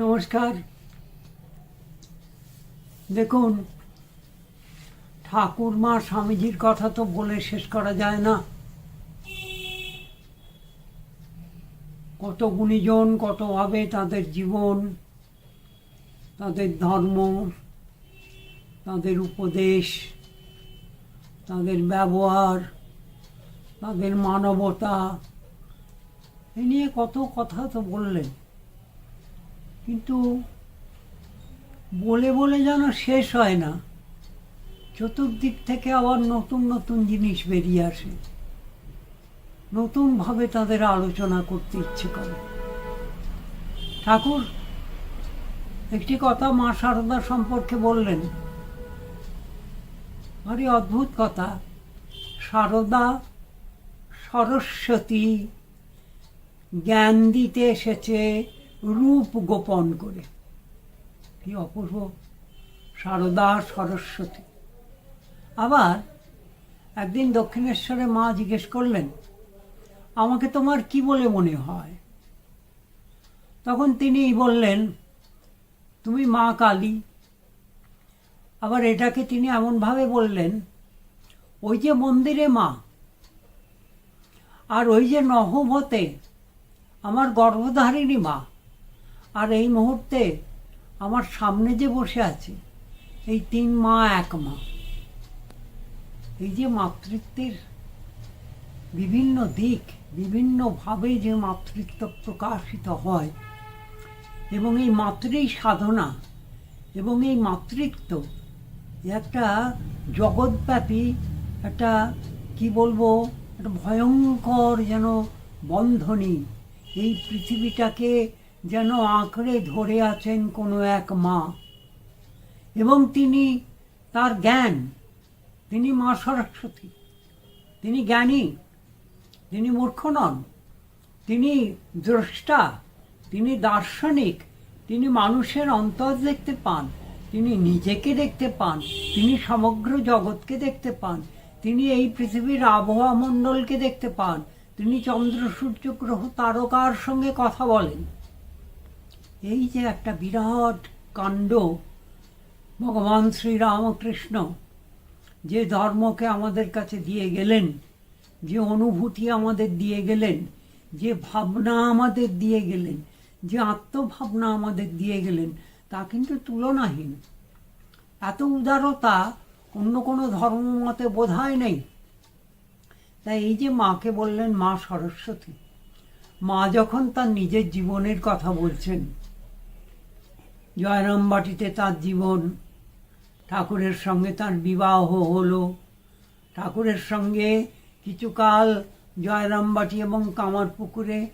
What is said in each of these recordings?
নমস্কার। দেখুন, ঠাকুরমা স্বামীজির কথা তো বলে শেষ করা যায় না। কত গুণীজন কতভাবে তাদের জীবন, তাদের ধর্ম, তাদের উপদেশ, তাদের ব্যবহার, তাদের মানবতা, এ নিয়ে কত কথা তো বললেন। কিন্তু বলে বলে যেন শেষ হয় না। চতুর্দিক থেকে আবার নতুন নতুন জিনিস বেরিয়ে আসে। নতুনভাবে তাদের আলোচনা করতে ইচ্ছে করে। ঠাকুর, একটি কথা মা শারদা সম্পর্কে বললেন। ভারী অদ্ভুত কথা। শারদা সরস্বতী জ্ঞান দিতে এসেছে। রূপ গোপন করে। কি অপূর্ব। সারদা সরস্বতী। আবার একদিন দক্ষিণেশ্বরে মা জিজ্ঞেস করলেন, আমাকে তোমার কি বলে মনে হয়? তখন তিনি বললেন, তুমি মা কালী। আবার এটাকে তিনি এমনভাবে বললেন, ওই যে মন্দিরে মা, আর ওই যে নহবতে আমার গর্ভধারিণী মা। আর এই মুহূর্তে আমার সামনে যে বসে আছে, এই তিন মা, এক মা, এই যে মাতৃত্বের বিভিন্ন দিক, বিভিন্নভাবে যে মাতৃত্ব প্রকাশিত হয় এবং এই মাতৃ সাধনা এবং এই মাতৃত্ব একটা জগৎব্যাপী, একটা, কি বলব, একটা ভয়ঙ্কর যেন বন্ধনী এই পৃথিবীটাকে যেন আঁকড়ে ধরে আছেন কোনো এক মা। এবং তিনি তার জ্ঞান, তিনি মা সরস্বতী, তিনি জ্ঞানী, তিনি মূর্খ নন, তিনি দ্রষ্টা, তিনি দার্শনিক, তিনি মানুষের অন্তর দেখতে পান, তিনি নিজেকে দেখতে পান, তিনি সমগ্র জগৎকে দেখতে পান, তিনি এই পৃথিবীর আবহাওয়া মণ্ডলকে দেখতে পান, তিনি চন্দ্র, সূর্য, গ্রহ, তারকার সঙ্গে কথা বলেন। এই যে একটা বিরাট কাণ্ড, ভগবান শ্রীরামকৃষ্ণ যে ধর্মকে আমাদের কাছে দিয়ে গেলেন, যে অনুভূতি আমাদের দিয়ে গেলেন, যে ভাবনা আমাদের দিয়ে গেলেন, যে আত্মভাবনা আমাদের দিয়ে গেলেন, তা কিন্তু তুলনাহীন। এত উদারতা অন্য কোনো ধর্ম মতে বোধ হয় নেই। তাই এই যে মাকে বললেন মা সরস্বতী, মা যখন তার নিজের জীবনের কথা বলছেন জয়রামবাটিতে তার জীবন, ঠাকুরের সঙ্গে তার বিবাহ হলো। ঠাকুরের সঙ্গে কিছুকাল জয়রামবাটি এবং কামারপুকুরে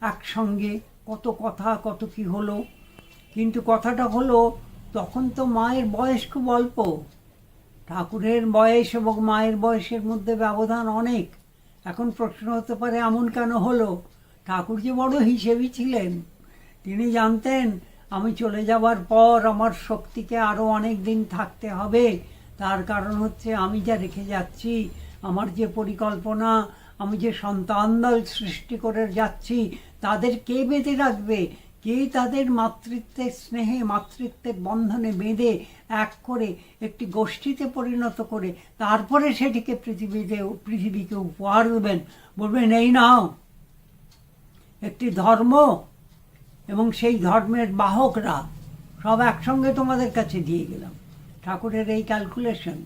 একসঙ্গে কত কথা, কত কি হলো। কিন্তু কথাটা হলো, তখন তো মায়ের বয়স খুব অল্প। ঠাকুরের বয়স এবং মায়ের বয়সের মধ্যে ব্যবধান অনেক। এখন প্রশ্ন হতে পারে, এমন কেন হলো? ঠাকুর যে বড় হিসেবই ছিলেন, তিনি জানতেন আমি চলে যাওয়ার পর আমার শক্তিকে আরও অনেক দিন থাকতে হবে। তার কারণ হচ্ছে আমি যা রেখে যাচ্ছি, আমার যে পরিকল্পনা, আমি যে সন্তানদল সৃষ্টি করে যাচ্ছি, তাদের কে বেঁধে রাখবে? কে তাদের মাতৃত্বের স্নেহে, মাতৃত্বের বন্ধনে বেঁধে এক করে একটি গোষ্ঠীতে পরিণত করে তারপরে সেটিকে পৃথিবীতে, পৃথিবীকে উপহার দেবেন? বলবেন, এই নাও, একটি ধর্ম এবং সেই ধর্মের বাহকরা সব একসঙ্গে তোমাদের কাছে দিয়ে গেলাম। ঠাকুরের এই ক্যালকুলেশন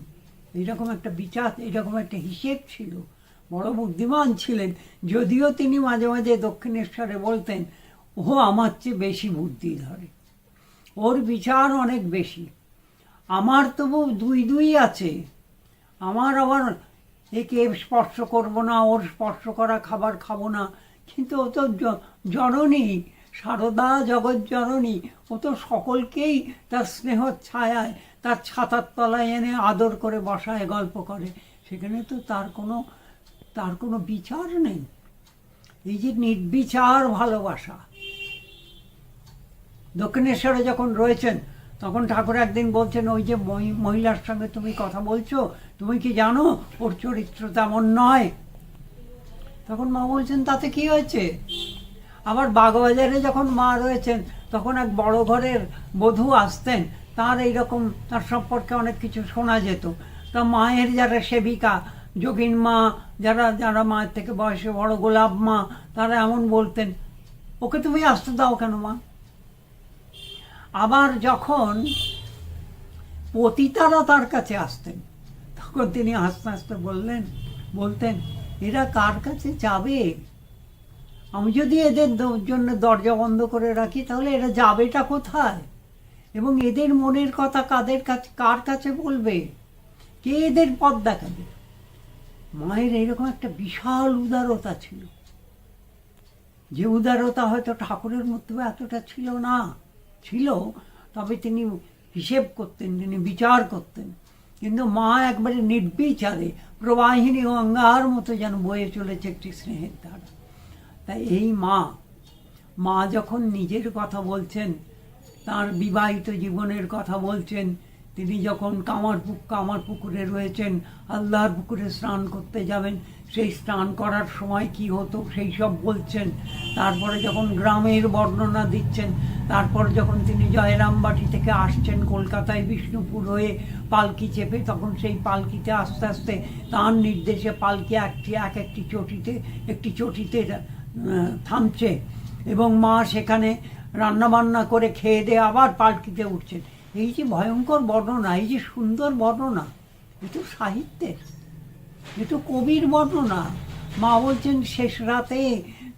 এইরকম একটা বিচার, এইরকম একটা হিসেব ছিল। বড় বুদ্ধিমান ছিলেন, যদিও তিনি মাঝে মাঝে দক্ষিণেশ্বরে বলতেন ও আমার চেয়ে বেশি বুদ্ধি ধরে। ওর বিচার অনেক বেশি। আমার তবু দুই দুই আছে। আমার আবার একে স্পর্শ করব না, ওর স্পর্শ করা খাবার খাব না। কিন্তু ও তো জননী সারদা জগৎ জননী ও তো সকলকেই তার স্নেহ ছায়ায়, তার ছাতার তলায় এনে আদর করে বসায়, গল্প করে। সেখানে তো তার কোনো তার কোনো বিচার নেই। এই যে নির্বিচার ভালোবাসা। দক্ষিণেশ্বরে যখন রয়েছেন, তখন ঠাকুর একদিন বলছেন, ওই যে মহিলার সঙ্গে তুমি কথা বলছো, তুমি কি জানো, ওর চরিত্র তেমন নয়? তখন মা বলছেন, তাতে কি হয়েছে? আবার বাগবাজারে যখন মা রয়েছেন, তখন এক বড় ঘরের বধূ আসতেন। তার এইরকম, তার সম্পর্কে অনেক কিছু শোনা যেত। তা মায়ের যারা সেবিকা, যোগিন মা, যারা যারা মায়ের থেকে বয়সে বড় গোলাপ মা, তারা এমন বলতেন, ওকে তুমি আসতে দাও কেন মা? আবার যখন পতিতারা তার কাছে আসতেন, তখন তিনি আস্তে আস্তে বললেন, বলতেন, এরা কার কাছে যাবে? আমি যদি এদের জন্য দরজা বন্ধ করে রাখি, তাহলে এরা যাবেটা কোথায়? এবং এদের মনের কথা কাদের কাছে কার কাছে বলবে? কে এদের পথ দেখাবে? মায়ের এরকম একটা বিশাল উদারতা ছিল। যে উদারতা হয়তো ঠাকুরের মধ্যে এতটা ছিল না, ছিল, তবে তিনি হিসেব করতেন, তিনি বিচার করতেন। কিন্তু মা একবারে নির্বিচারে, প্রবাহিনী গঙ্গার মতো যেন বয়ে চলেছে একটি স্নেহের ধারা তাই এই মা মা যখন নিজের কথা বলছেন, তার বিবাহিত জীবনের কথা বলছেন, তিনি যখন কামারপুক কামার পুকুরে রয়েছেন, আল্লাহর পুকুরে স্নান করতে যাবেন, সেই স্নান করার সময় কি হতো, সেই সব বলছেন। তারপরে যখন গ্রামের বর্ণনা দিচ্ছেন, তারপর যখন তিনি জয়রামবাটি থেকে আসছেন কলকাতায় বিষ্ণুপুর হয়ে পালকি চেপে, তখন সেই পালকিতে আস্তে আস্তে তার নির্দেশে পালকি একটি, এক একটি চটিতে একটি চটিতে থামছে এবং মা সেখানে রান্নাবান্না করে খেয়ে দিয়ে আবার পালকিতে উঠছেন। এই যে ভয়ঙ্কর বর্ণনা, এই যে সুন্দর বর্ণনা, এ তো সাহিত্যের, এ তো কবির বর্ণনা। মা বলছেন, শেষ রাতে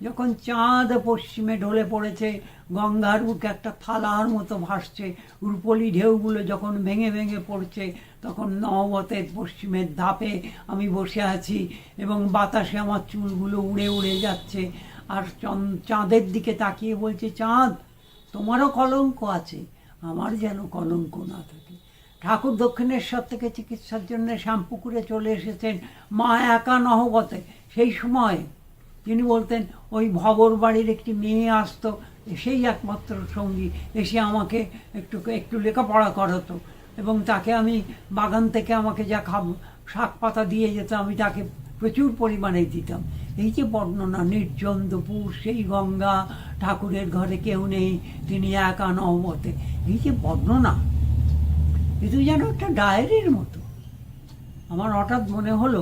যখন চাঁদ পশ্চিমে ঢলে পড়েছে, গঙ্গার বুকে একটা থালার মতো ভাসছে, রূপলি ঢেউগুলো যখন ভেঙে ভেঙে পড়ছে তখন নবতের পশ্চিমের ধাপে আমি বসে আছি এবং বাতাসে আমার চুলগুলো উড়ে উড়ে যাচ্ছে। আর চাঁদের দিকে তাকিয়ে বলছে, চাঁদ, তোমারও কলঙ্ক আছে, আমার যেন কলঙ্ক না থাকে। ঠাকুর দক্ষিণেশ্বর থেকে চিকিৎসার জন্য শ্যামপুকুরে চলে এসেছেন মা একা নহবতে সেই সময় তিনি বলতেন, ওই ভবর বাড়ির একটি মেয়ে আসতো সেই একমাত্র সঙ্গী, এসে আমাকে একটু একটু লেখাপড়া করাতো। এবং তাকে আমি বাগান থেকে আমাকে যা খাব, শাক পাতা দিয়ে যেত, আমি তাকে প্রচুর পরিমাণে দিতাম। এই যে বর্ণনা নির্জন দুপুর সেই গঙ্গা, ঠাকুরের ঘরে কেউ নেই, তিনি একা নহবতে এই যে বর্ণনা কিন্তু যেন একটা ডায়েরির মতো। আমার হঠাৎ মনে হলো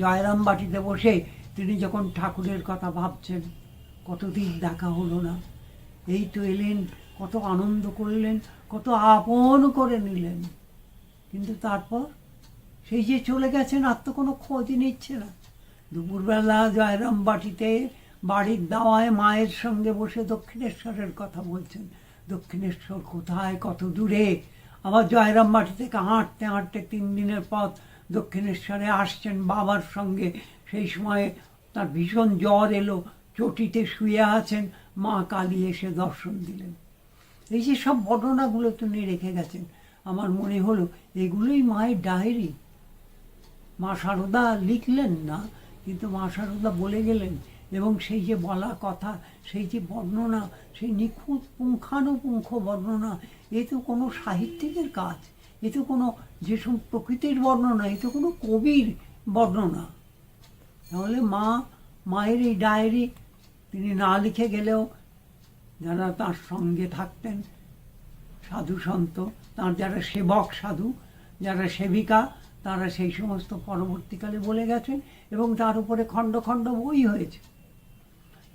জয়রাম বাটিতে বসে তিনি যখন ঠাকুরের কথা ভাবছেন, কতদিন দেখা হলো না। এই তো এলেন কত আনন্দ করলেন, কত আপন করে নিলেন। কিন্তু তারপর সেই যে চলে গেছেন, আর তো কোনো খোঁজই নিচ্ছে না। দুপুরবেলা জয়রাম বাটিতে বাড়ির দাওয়ায় মায়ের সঙ্গে বসে দক্ষিণেশ্বরের কথা বলছেন। দক্ষিণেশ্বর কোথায়, কত দূরে? আবার জয়রাম বাটি থেকে হাঁটতে হাঁটতে তিন দিনের পথ দক্ষিণেশ্বরে আসছেন বাবার সঙ্গে। সেই সময়ে তার ভীষণ জ্বর এলো, চটিতে শুয়ে আছেন। মা কালী এসে দর্শন দিলেন। এই যে সব বর্ণনাগুলো তিনি রেখে গেছেন। আমার মনে হলো, এগুলোই মায়ের ডায়েরি। মা সারদা লিখলেন না, কিন্তু মা সারদা বলে গেলেন, এবং সেই যে বলা কথা, সেই যে বর্ণনা, সেই নিখুঁত পুঙ্খানুপুঙ্খ বর্ণনা, এ তো কোনো সাহিত্যিকের কাজ, এ তো কোনো যেসব প্রকৃতির বর্ণনা, এ তো কোনো কবির বর্ণনা। তাহলে মা, মায়ের এই ডায়েরি তিনি না লিখে গেলেও যারা তার সঙ্গে থাকতেন, সাধু সন্ত, তার যারা সেবক সাধু, যারা সেবিকা, তারা সেই সমস্ত পরবর্তীকালে বলে গেছেন এবং তার উপরে খণ্ড খণ্ড বই হয়েছে।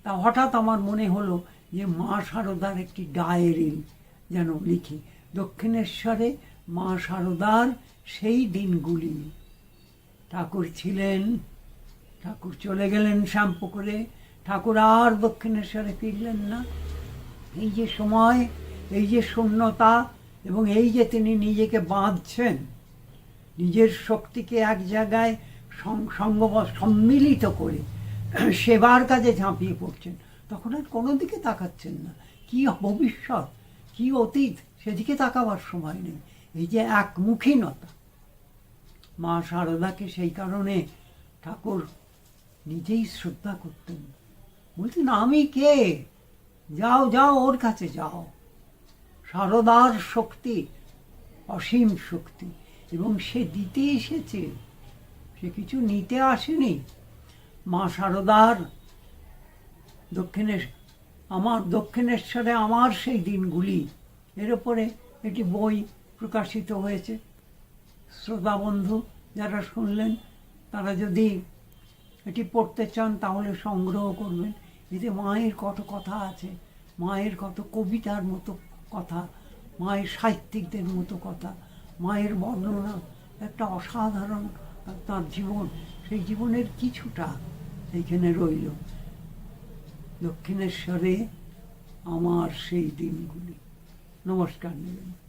তা হঠাৎ আমার মনে হলো যে মা সারদার একটি ডায়েরি যেন লিখি। দক্ষিণেশ্বরে মা সারদার সেই দিনগুলি। ঠাকুর ছিলেন, ঠাকুর চলে গেলেন শ্যাম্পু করে। ঠাকুর আর দক্ষিণেশ্বরে ফিরলেন না। এই যে সময়, এই যে শূন্যতা, এবং এই যে তিনি নিজেকে বাঁধছেন, নিজের শক্তিকে এক জায়গায় সঙ্গ- সম্মিলিত করে সেবার কাজে ঝাঁপিয়ে পড়ছেন, তখন আর কোনো দিকে তাকাচ্ছেন না। কি ভবিষ্যৎ, কি অতীত, সেদিকে তাকাবার সময় নেই। এই যে একমুখীনতা, মা শারদাকে সেই কারণে ঠাকুর নিজেই শ্রদ্ধা করতেন। বলতেন আমি কে? যাও যাও ওর কাছে যাও। সারদার শক্তি, অসীম শক্তি, এবং সে দিতে এসেছে। সে কিছু নিতে আসেনি। মা সারদার দক্ষিণে আমার দক্ষিণেশ্বরে আমার সেই দিনগুলি। এর ওপরে একটি বই প্রকাশিত হয়েছে। শ্রোতা বন্ধু, যারা শুনলেন, তারা যদি এটি পড়তে চান, তাহলে সংগ্রহ করবেন। এতে মায়ের কত কথা আছে, মায়ের কত কবিতার মতো কথা, মায়ের সাহিত্যিকদের মতো কথা, মায়ের বর্ণনা, একটা অসাধারণ তার জীবন। সেই জীবনের কিছুটা এইখানে রইল। দক্ষিণেশ্বরে আমার সেই দিনগুলি। নমস্কার নেবেন